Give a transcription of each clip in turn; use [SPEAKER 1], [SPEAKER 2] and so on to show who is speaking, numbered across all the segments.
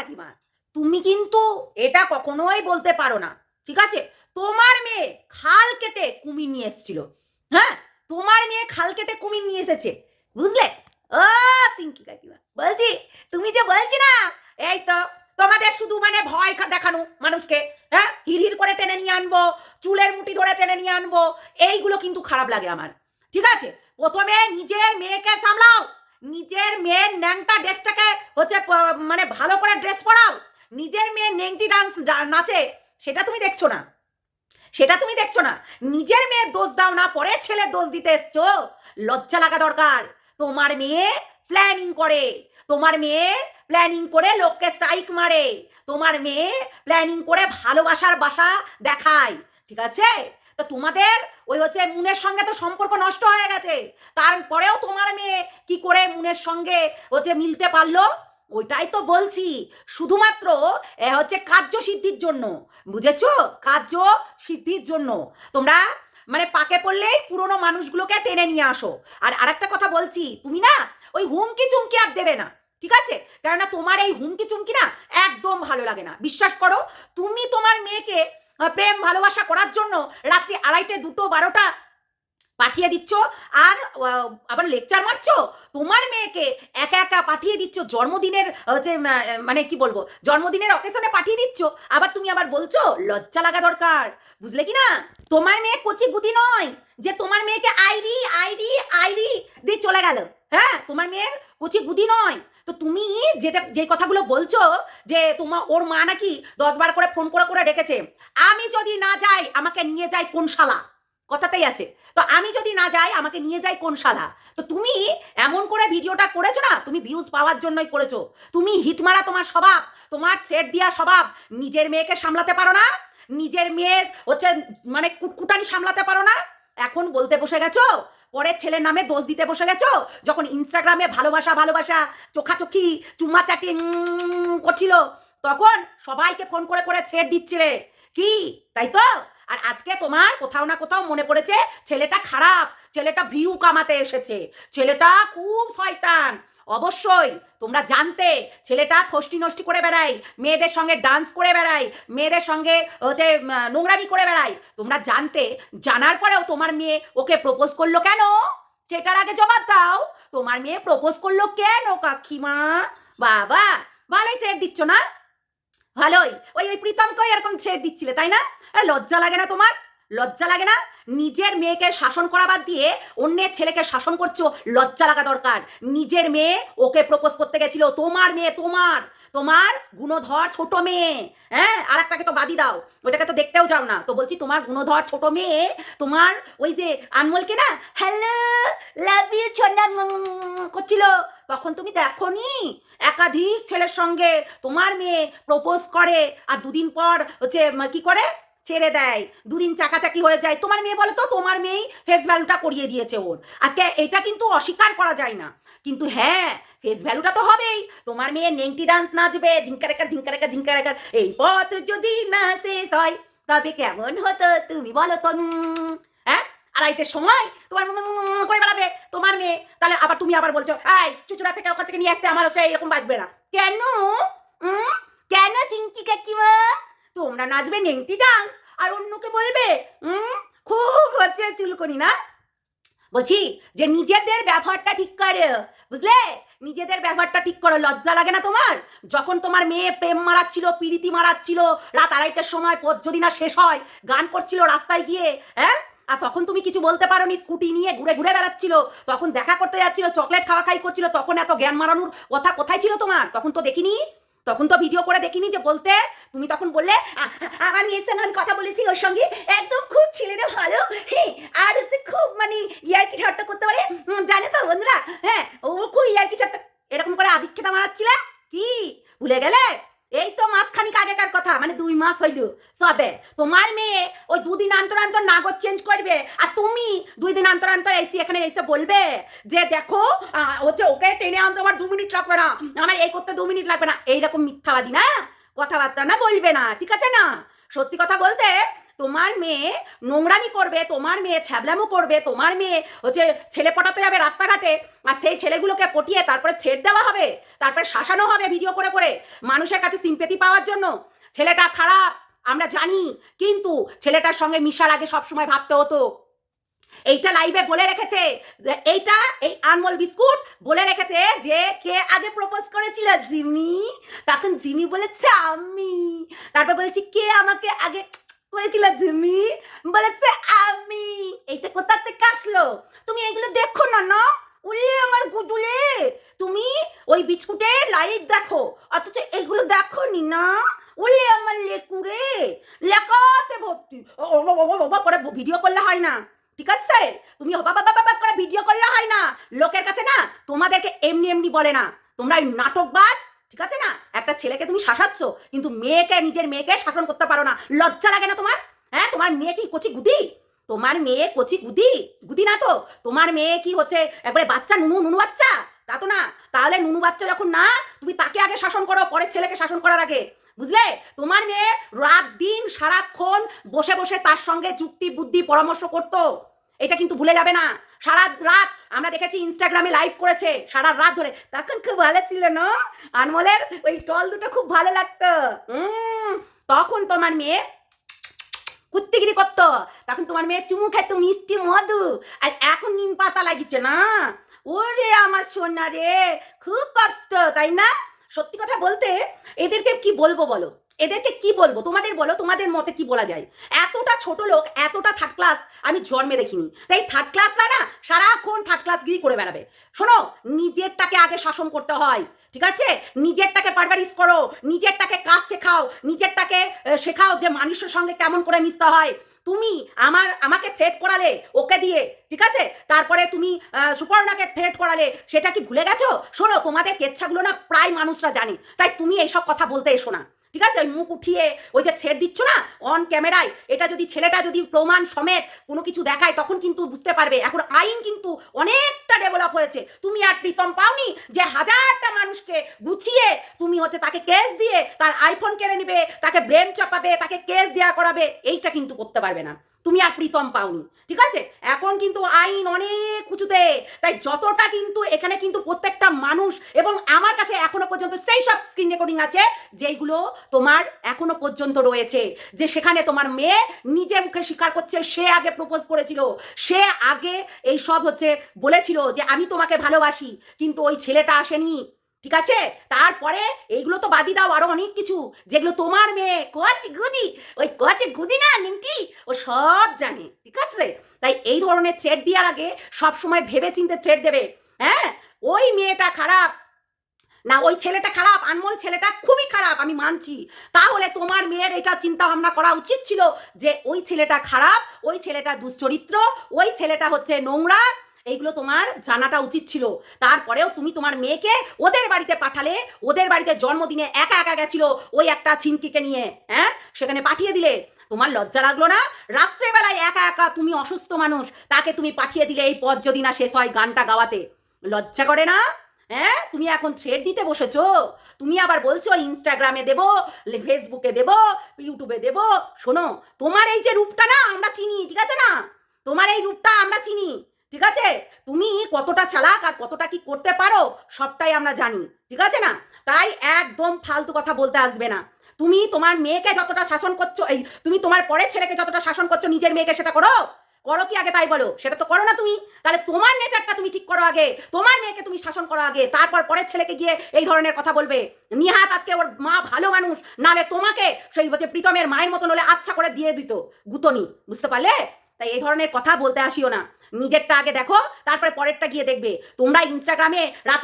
[SPEAKER 1] কাকিমা, তুমি কিন্তু এটা কখনোই বলতে পারো না, ঠিক আছে? তোমার মেয়ে খাল কেটে কুমির নিয়ে এসেছিল হ্যাঁ? তোমার মেয়ে খাল কেটে কুমির নিয়ে এসেছে, বুঝলে? ও চিঙ্কি কাকিমা, বলছি, তুমি যে বলছি না, এই তো তোমাদের শুধু মানে ভয় দেখানো মানুষকে হ্যাঁ? হির করে টেনে নিয়ে আনব, চুলের মুঠি ধরে টেনে নিয়ে আনব, এইগুলো কিন্তু খারাপ লাগে আমার, ঠিক আছে? প্রথমে নিজের মেয়েকে সামলাও নিজের মেয়ের ন্যাংটা ড্রেসটাকে হচ্ছে মানে ভালো করে ড্রেস পরাও। নিজের মেয়ে নেংটি ডান্স নাচে, সেটা তুমি দেখছ না। সেটা তুমি দেখছ না। নিজের মেয়ের দোষ দাও না পরে ছেলে দোষ দিতে এসছো। লজ্জা লাগা দরকার। তোমার মেয়ে প্ল্যানিং করে। তোমার মেয়ে প্ল্যানিং করে লোককে স্ট্রাইক মারে। তোমার মেয়ে প্ল্যানিং করে ভালোবাসার বাসা দেখায়। ঠিক আছে? তো তোমাদের ওই হচ্ছে মুনের সঙ্গে তো সম্পর্ক নষ্ট হয়ে গেছে। তারপরেও তোমার মেয়ে কি করে মুনের সঙ্গে হচ্ছে মিলতে পারল? ওইটাই তো বলছি। শুধুমাত্র হচ্ছে কার্য সিদ্ধির জন্য। বুঝেছ? কার্য সিদ্ধির জন্য। তোমরা মানে পাকে পড়লেই পুরনো মানুষগুলোকে টেনে নিয়ে আসো। আর আরেকটা কথা বলছি, তুমি না ওই হুমকি চুমকি আর দেবে না, ঠিক আছে? কেননা তোমার এই হুমকি চুমকি না একদম ভালো লাগে না। বিশ্বাস করো, তুমি তোমার মেয়েকে প্রেম ভালোবাসা করার জন্য রাত্রি আড়াইটে, দুটো, বারোটা পাঠিয়ে দিচ্ছ। আর আবার লেকচার মারছো? তোমার মেয়েকে একা একা পাঠিয়ে দিচ্ছ। জন্মদিনের হচ্ছে মানে কি বলব? জন্মদিনের অকেশনে পাঠিয়ে দিচ্ছ। আবার তুমি আবার বলছো, লজ্জা লাগা দরকার। বুঝলে কি না? তোমার মেয়ে কচি গুদি নয় যে তোমার মেয়েকে আইরি আইরি আইরি দিয়ে চলে গেল। হ্যাঁ তোমার মেয়ের কচি গুদি নয়। তো তুমি যেটা যে কথাগুলো বলছো যে তোমার ওর মা নাকি দশ বার করে ফোন করে করে ডেকেছে, আমি যদি না যাই, আমাকে নিয়ে যাই কোন শালা? কথাতেই আছে। তো আমি যদি না যাই, আমাকে নিয়ে যাই কোন শালা? তো তুমি এমন করে ভিডিওটা করেছ না? তুমি ভিউজ পাওয়ার জন্যই করেছ। তুমি হিট মারা তোমার স্বভাব, তোমার থ্রেড দেওয়া স্বভাব, নিজের মেয়েকে সামলাতে পারো না? নিজের মেয়ের হচ্ছে মানে কুটকুটানি সামলাতে পারো না? এখন বলতে বসে গেছো? পরের ছেলের নামে দোষ দিতে বসে গেছো? যখন ইনস্টাগ্রামে ভালোবাসা ভালোবাসা, চোখাচোখি চুম্মা চাটি উম, করছিল, তখন সবাইকে ফোন করে করে থ্রেড দিচ্ছিলে কি? তাই তো? আর আজকে তোমার কোথাও না কোথাও মনে পড়েছে, ছেলেটা খারাপ, ছেলেটা ভিউ কামাতে এসেছে, ছেলেটা খুব শয়তান। অবশ্যই। তোমরা জানতে ছেলেটা ফষ্টি নষ্টি করে বেড়ায় মেয়েদের সঙ্গে ডান্স করে বেড়ায় মেয়েদের সঙ্গে উম, নোংরামি করে বেড়ায়। তোমরা জানতে জানার পরেও তোমার মেয়ে ওকে প্রপোজ করল কেন? সেটার আগে জবাব দাও। তোমার মেয়ে প্রপোজ করল কেন কাকিমা? বাবা ভালোই থ্রেড দিচ্ছ না? ভালোই। ওই ওই প্রীতমকেও এরকম থ্রেড দিচ্ছিলে তাই না? লজ্জা লাগে না তোমার? লজ্জা লাগে না? নিজের মেয়েকে শাসন করা বাদ দিয়ে অন্যের ছেলেকে শাসন করছ, লজ্জা লাগা দরকার। নিজের মেয়ে ওকে প্রপোজ করতে গেছিল, তোমার মেয়ে, তোমার তোমার গুণধর ছোট মেয়ে হ্যাঁ? আর একটাকে তো বাদি দাও, ওইটাকে তো দেখতেও যাও না। তো বলছি, তোমার গুণধর ছোট মেয়ে, তোমার ওই যে আনমোলকে না হ্যালো লাভ ইউ ছোনা করছিল। তখন তুমি দেখোনি একাধিক ছেলের সঙ্গে তোমার মেয়ে প্রপোজ করে, আর দুদিন পর হচ্ছে, কি করে? ছেড়ে দেয়। দুদিন চাকাচাকি হয়ে যায়। তোমার মেয়ে বলে তো, তোমার মেয়েই ফেস ভ্যালুটা করিয়ে দিয়েছে ওর। আজকে এটা কিন্তু অস্বীকার করা যায় না। কিন্তু হ্যাঁ ফেস ভ্যালুটা তো হবেই। তোমার মেয়ে নেংটি ডান্স নাচবে, ঝিঙ্কারেকার ঝিঙ্কারেকার ঝিঙ্কারেকার। এই পথ যদি না শেষ হয়, তবে কেমন হতো তুমি বলো তো? হ্যাঁ? আড়াইটের সময় তোমার করে বেড়াবে তোমার মেয়ে। তাহলে আবার তুমি আবার বলছো, এই, চুচুড়া থেকে ওখান থেকে নিয়ে আসতে আমার হচ্ছে এরকম বাজবে না। কেন? কেন চিঙ্কি কাকিমা? তোমরা নাচবে নেংটি ডান্স আর অন্যকে বলবে উম, খুব হচ্ছে চুলকনি না? বলছি যে নিজেদের ব্যবহারটা ঠিক করে। বুঝলে? নিজেদের ব্যবহারটা ঠিক করো লজ্জা লাগে না তোমার? যখন তোমার মেয়ে প্রেম মারাচ্ছিল পিরিতি মারাচ্ছিল রাত আড়াইটার সময় পথ যদি না শেষ হয় গান করছিল রাস্তায় গিয়ে হ্যাঁ? আর তখন তুমি কিছু বলতে পারোনি স্কুটি নিয়ে ঘুরে ঘুরে বেড়াচ্ছিল তখন দেখা করতে যাচ্ছিল চকলেট খাওয়া খাই করছিল তখন এত জ্ঞান মারানোর কথা কোথায় ছিল তোমার? তখন তো দেখিনি। তখন তো ভিডিও করে দেখিনি যে বলতে। তুমি তখন বললে, "আ- আ- আমার মেয়ের সঙ্গে আমি কথা বলেছি, ওর সঙ্গে একদম খুব ছেলেরা ভালো। হ্যাঁ আর খুব মানে ইয়ার্কি ঠাট্টা করতে পারে। জানে তো বন্ধুরা হ্যাঁ ও খুব ইয়ার্কি ঠাট্টা, এরকম করে আদিক্ষেতা মারাচ্ছিলে। কি? ভুলে গেলে? এই তো মাসখানিক আগেকার কথা মানে দুই মাস হইল সবে। তোমার মেয়ে ওই দুদিন অন্তর অন্তর নাগর চেঞ্জ করবে, আর তুমি দুই দিন অন্তর অন্তর এসে এখানে এসে বলবে যে দেখো হচ্ছে ওকে টেনে আনতে আমার দু মিনিট লাগবে না, আমার এই করতে দু মিনিট লাগবে না। এইরকম মিথ্যাবাদী না? কথাবার্তা না বলবে না, ঠিক আছে না? সত্যি কথা বলতে তোমার মেয়ে নোংরামি করবে, তোমার মেয়ে ছ্যাবলামো করবে, তোমার মেয়ে হচ্ছে ছেলে পটাতে যাবে রাস্তাঘাটে, আর সেই ছেলেগুলোকে পটিয়ে তারপরে থ্রেড দেওয়া হবে, তারপরে শাসানো হবে ভিডিও করে করে মানুষের কাছে সিম্পেতি পাওয়ার জন্য। ছেলেটা খারাপ, আমরা জানি, কিন্তু ছেলেটার সঙ্গে মিশার আগে সবসময় ভাবতে হতো। এইটা লাইভে বলে রেখেছে এইটা এই আনমোল বিস্কুট বলে রেখেছে যে কে আগে প্রপোজ করেছিল জিমি তখন জিমি বলেছে আমি তারপর বলছি, কে আমাকে আগে করেছিল জিমি বলেছে, আমি। এইটা কোথা থেকে আসলো? তুমি এগুলো দেখো না না? উল্লে আমার গুদুলে তুমি ওই বিস্কুটে লাইভ দেখো, অথচ এগুলো দেখো নি? না উল্লে আমার লেকুরে। লেখাতে ভর্তি। ও করে ভিডিও করলে হয় না। ঠিক আছে? তুমি বাবা বাবা বাবা করে ভিডিও করলে হয় না। লোকের কাছে না, তোমাদেরকে এমনি এমনি বলে না। তোমরা নাটকবাজ ঠিক আছে না? একটা ছেলেকে তুমি শাসাচ্ছ, কিন্তু মেয়েকে, নিজের মেয়েকে শাসন করতে পারো না। লজ্জা লাগে না তোমার? হ্যাঁ? তোমার মেয়ে কি কচি গুদি? তোমার মেয়ে কচি গুদি? গুদি না তো? তোমার মেয়ে কি হচ্ছে, একবারে বাচ্চা, নুনু নুনু বাচ্চা? তা তো না। তাহলে নুনু বাচ্চা যখন না, তুমি তাকে আগে শাসন করো, পরের ছেলেকে শাসন করার আগে। বুঝলে? তোমার মেয়ে রাত দিন সারাক্ষণ বসে বসে তার সঙ্গে যুক্তি, বুদ্ধি, পরামর্শ করতো। এটা কিন্তু ভুলে যাবে না। সারা রাত আমরা দেখেছি ইনস্টাগ্রামে লাইভ করেছে, সারা রাত ধরে। তখন খুব ভালো ছিল, না? আনমোলের ওই স্টল দুটো খুব ভালো লাগতো। তখন তোমার মেয়ে কুত্তিগিরি করতো। তখন তোমার মেয়ে চুমু খেত, মিষ্টি মধু। আর এখন নিম পাতা লাগিছে না? ওরে আমার সোনা রে, খুব কষ্ট, তাই না? সত্যি কথা বলতে এদেরকে কি বলব বলো? এদেরকে কি বলব? তোমাদের বলো, তোমাদের মতে কি বলা যায়? এতটা ছোট লোক, এতটা থার্ড ক্লাস আমি জন্মে দেখিনি। তাই থার্ড ক্লাসরা না সারাক্ষণ থার্ড ক্লাস গিরি করে বেড়াবে। শোনো, নিজেরটাকে আগে শাসন করতে হয়, ঠিক আছে? নিজেরটাকে পারভারিশ করো, নিজেরটাকে কাজ শেখাও, নিজেরটাকে শেখাও যে মানুষের সঙ্গে কেমন করে মিশতে হয়। তুমি আমার, আমাকে থ্রেট করালে ওকে দিয়ে, ঠিক আছে? তারপরে তুমি সুপর্ণাকে থ্রেট করালে, সেটা কি ভুলে গেছো? শোনো, তোমাদের কেচ্ছাগুলো না প্রায় মানুষরা জানে। তাই তুমি এইসব কথা বলতে এসো না। ঠিক আছে? ওই মুখ উঠিয়ে ওই যে থ্রেড দিচ্ছ না? অন ক্যামেরায় এটা যদি ছেলেটা যদি প্রমাণ সমেত কোনো কিছু দেখায়, তখন কিন্তু বুঝতে পারবে। এখন আইন কিন্তু অনেকটা ডেভেলপ হয়েছে। তুমি আর প্রীতম পাওনি যে হাজারটা মানুষকে গুছিয়ে তুমি হচ্ছে তাকে কেস দিয়ে তার আইফোন কেড়ে নিবে, তাকে ব্রেন চাপাবে, তাকে কেস দেওয়া করাবে, এইটা কিন্তু করতে পারবে না। তুমি আর প্রীতম পাওনি, ঠিক আছে? এখন কিন্তু আইন অনেক উঁচুতে, তাই যতটা কিন্তু এখানে কিন্তু প্রত্যেকটা মানুষ এবং আমার কাছে এখনও পর্যন্ত সেই সব স্ক্রিন রেকর্ডিং আছে, যেইগুলো তোমার এখনও পর্যন্ত রয়েছে, যে সেখানে তোমার মেয়ে নিজে মুখে স্বীকার করছে, সে আগে প্রপোজ করেছিল, সে আগে এই সব হচ্ছে বলেছিল যে আমি তোমাকে ভালোবাসি, কিন্তু ওই ছেলেটা আসেনি। ঠিক আছে? তারপরে এইগুলো তো বাদি দাও আরও অনেক কিছু। যেগুলো তোমার মেয়ে, কচ গুদি। ওই কচ গুদি না, নিমকি? ও সব জানে, ঠিক আছে? তাই এই ধরনের থ্রেড দেওয়ার আগে সব সময় ভেবে চিনতে থ্রেড দেবে। হ্যাঁ? ওই মেয়েটা খারাপ। না, ওই ছেলেটা খারাপ, আনমোল ছেলেটা খুবই খারাপ, আমি মানছি। তাহলে তোমার মেয়ের এটা চিন্তা ভাবনা করা উচিত ছিল যে, ওই ছেলেটা খারাপ, ওই ছেলেটা দুশ্চরিত্র, ওই ছেলেটা হচ্ছে নোংরা। এইগুলো তোমার জানাটা উচিত ছিল। তারপরেও তুমি তোমার মেয়েকে ওদের বাড়িতে পাঠালে, ওদের বাড়িতে জন্মদিনে একা একা গেছিল ওই একটা ছিনকিকে নিয়ে হ্যাঁ? সেখানে পাঠিয়ে দিলে। তোমার লজ্জা লাগল না? রাত্রেবেলায় একা একা তুমি অসুস্থ মানুষ, তাকে তুমি পাঠিয়ে দিলে এই পথ যদি না শেষ হয় গানটা গাওয়াতে। লজ্জা করে না? হ্যাঁ? তুমি এখন থ্রেড দিতে বসেছো? তুমি আবার বলছো ইনস্টাগ্রামে দেবো, ফেসবুকে দেবো, ইউটিউবে দেবো। শোনো, তোমার এই যে রূপটা না আমরা চিনি, ঠিক আছে না? তোমার এই রূপটা আমরা চিনি। ঠিক আছে? তুমি কতটা চালাক আর কতটা কি করতে পারো, সবটাই আমরা জানি, ঠিক আছে না? তাই একদম ফালতু কথা বলতে আসবে না। তুমি তোমার মেয়েকে যতটা শাসন করছ, এই তুমি তোমার পরের ছেলেকে যতটা শাসন করছ, নিজের মেয়েকে সেটা করো? করো কি আগে তাই বলো? সেটা তো করো না তুমি। তাহলে তোমার নেচারটা তুমি ঠিক করো আগে। তোমার মেয়েকে তুমি শাসন করো আগে। তারপর পরের ছেলেকে গিয়ে এই ধরনের কথা বলবে। নিহাত আজকে ওর মা ভালো মানুষ, নালে তোমাকে সেই হচ্ছে প্রীতমের মায়ের মতন হলে আচ্ছা করে দিয়ে দিত, গুতনি, বুঝতে পারলে? তাই এই ধরনের কথা বলতে আসিও না। নিজেরটা আগে দেখো, তারপরে পরেরটা গিয়ে দেখবে। তোমরা ইনস্টাগ্রামে রাত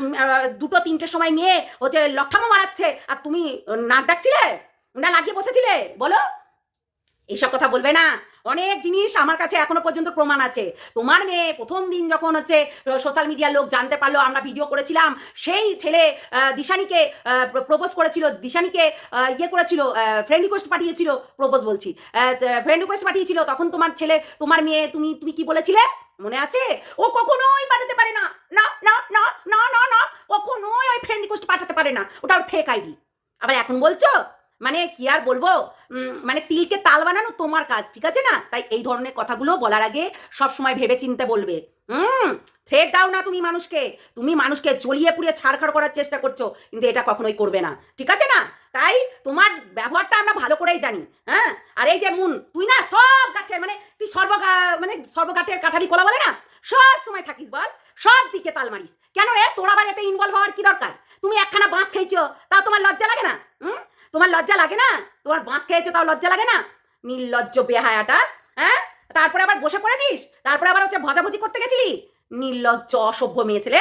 [SPEAKER 1] দুটো, তিনটের সময় মেয়ে হচ্ছে লক্ষামো মারাচ্ছে, আর তুমি নাক ডাকছিলে? না লাগিয়ে বসেছিলে? বলো। এইসব কথা বলবে না। অনেক জিনিস আমার কাছে এখনও পর্যন্ত প্রমাণ আছে। তোমার মেয়ে প্রথম দিন যখন হচ্ছে সোশ্যাল মিডিয়ার লোক জানতে পারল, আমরা ভিডিও করেছিলাম, সেই ছেলে দিশানিকে প্রপোজ করেছিল, দিশানিকে ইয়ে করেছিল ফ্রেন্ড রিকোয়েস্ট পাঠিয়েছিল প্রপোজ বলছি। ফ্রেন্ড রিকোয়েস্ট পাঠিয়েছিল, তখন তোমার ছেলে, তোমার মেয়ে, তুমি তুমি কি বলেছিলে? মনে আছে? ও কখনোই পাঠাতে পারে না। না না না না না না, কখনোই ওই ফ্রেন্ড রিকোয়েস্ট পাঠাতে পারে না। ওটা ওর ফেক আইডি আবার এখন বলছো? মানে কি আর বলব? মানে তিলকে তাল বানানো তোমার কাজ, ঠিক আছে না? তাই এই ধরনের কথাগুলো বলার আগে সব সময় ভেবে চিনতে বলবে। হুম থ্রেট দাও না তুমি মানুষকে। তুমি মানুষকে জ্বলিয়ে পুড়িয়ে ছাড়খাড় করার চেষ্টা করছ, কিন্তু এটা কখনোই করবে না, ঠিক আছে না? তাই তোমার ব্যবহারটা আমরা ভালো করেই জানি হ্যাঁ? আর এই যে মুন, তুই না সব গাছের মানে তুই সর্বগা মানে সর্বঘাটের কাঠালি কোলা বলে না? সব সময় থাকিস বল, সব দিকে তাল মারিস। কেন রে? তোর আবার এতে ইনভলভ হওয়ার কি দরকার? তুমি একখানা বাঁশ খেয়েছো, তাও তোমার লজ্জা লাগে না? হুম? তোমার লজ্জা লাগে না? তোমার বাঁশ খেয়েছো, তাও লজ্জা লাগে না? নির্লজ্জ বেহায়াটা হ্যাঁ? তারপরে আবার বসে পড়েছিস? তারপরে আবার হচ্ছে ভজাভুজি করতে গেছিলি? নির্লজ্জ অসভ্য মেয়ে ছেলে।